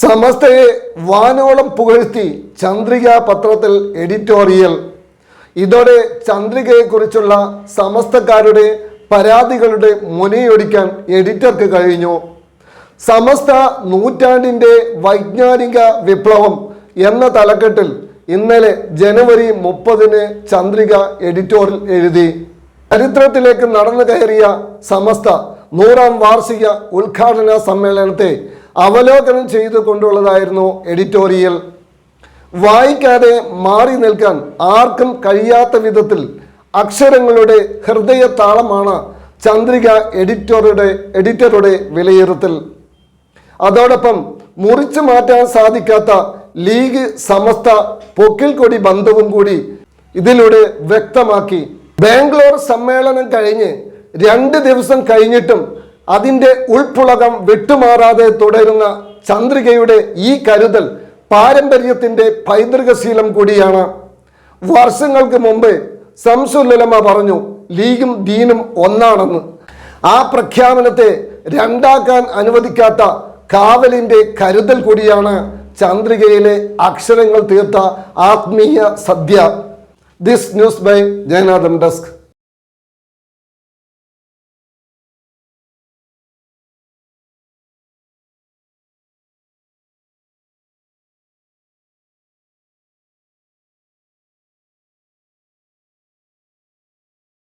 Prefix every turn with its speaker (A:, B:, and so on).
A: സമസ്തയെ വാനോളം പുകഴ്ത്തി ചന്ദ്രിക പത്രത്തിൽ എഡിറ്റോറിയൽ. ഇതോടെ ചന്ദ്രികയെക്കുറിച്ചുള്ള സമസ്തക്കാരുടെ പരാതികളുടെ മുനയൊടിക്കാൻ എഡിറ്റർക്ക് കഴിഞ്ഞു. സമസ്ത നൂറ്റാണ്ടിന്റെ വൈജ്ഞാനിക വിപ്ലവം എന്ന തലക്കെട്ടിൽ ഇന്നലെ ജനുവരി മുപ്പതിന് ചന്ദ്രിക എഡിറ്റോറിയൽ എഴുതി. ചരിത്രത്തിലേക്ക് നടന്നു കയറിയ സമസ്ത നൂറാം വാർഷിക ഉദ്ഘാടന സമ്മേളനത്തെ അവലോകനം ചെയ്തു കൊണ്ടുള്ളതായിരുന്നു എഡിറ്റോറിയൽ. വായിക്കാതെ മാറി നിൽക്കാൻ ആർക്കും കഴിയാത്ത വിധത്തിൽ അക്ഷരങ്ങളുടെ ഹൃദയ താളമാണ് ചന്ദ്രിക എഡിറ്ററുടെ എഡിറ്ററുടെ വിലയിരുത്തൽ. അതോടൊപ്പം മുറിച്ചു മാറ്റാൻ സാധിക്കാത്ത ലീഗ് സമസ്ത പൊക്കിൽ കൊടി ബന്ധവും കൂടി ഇതിലൂടെ വ്യക്തമാക്കി. ബാംഗ്ലൂർ സമ്മേളനം കഴിഞ്ഞ് രണ്ട് ദിവസം കഴിഞ്ഞിട്ടും അതിന്റെ ഉൾപ്പുളകം വിട്ടുമാറാതെ തുടരുന്ന ചന്ദ്രികയുടെ ഈ കരുതൽ പാരമ്പര്യത്തിന്റെ പൈതൃകശീലം കൂടിയാണ്. വർഷങ്ങൾക്ക് മുമ്പ് സംസുലമ പറഞ്ഞു ലീഗും ദീനും ഒന്നാണെന്ന്. ആ പ്രഖ്യാപനത്തെ രണ്ടാക്കാൻ അനുവദിക്കാത്ത കാവലിന്റെ കരുതൽ കൂടിയാണ് ചന്ദ്രികയിലെ അക്ഷരങ്ങൾ തീർത്ത ആത്മീയ സദ്യ. This news by Jayanathan desk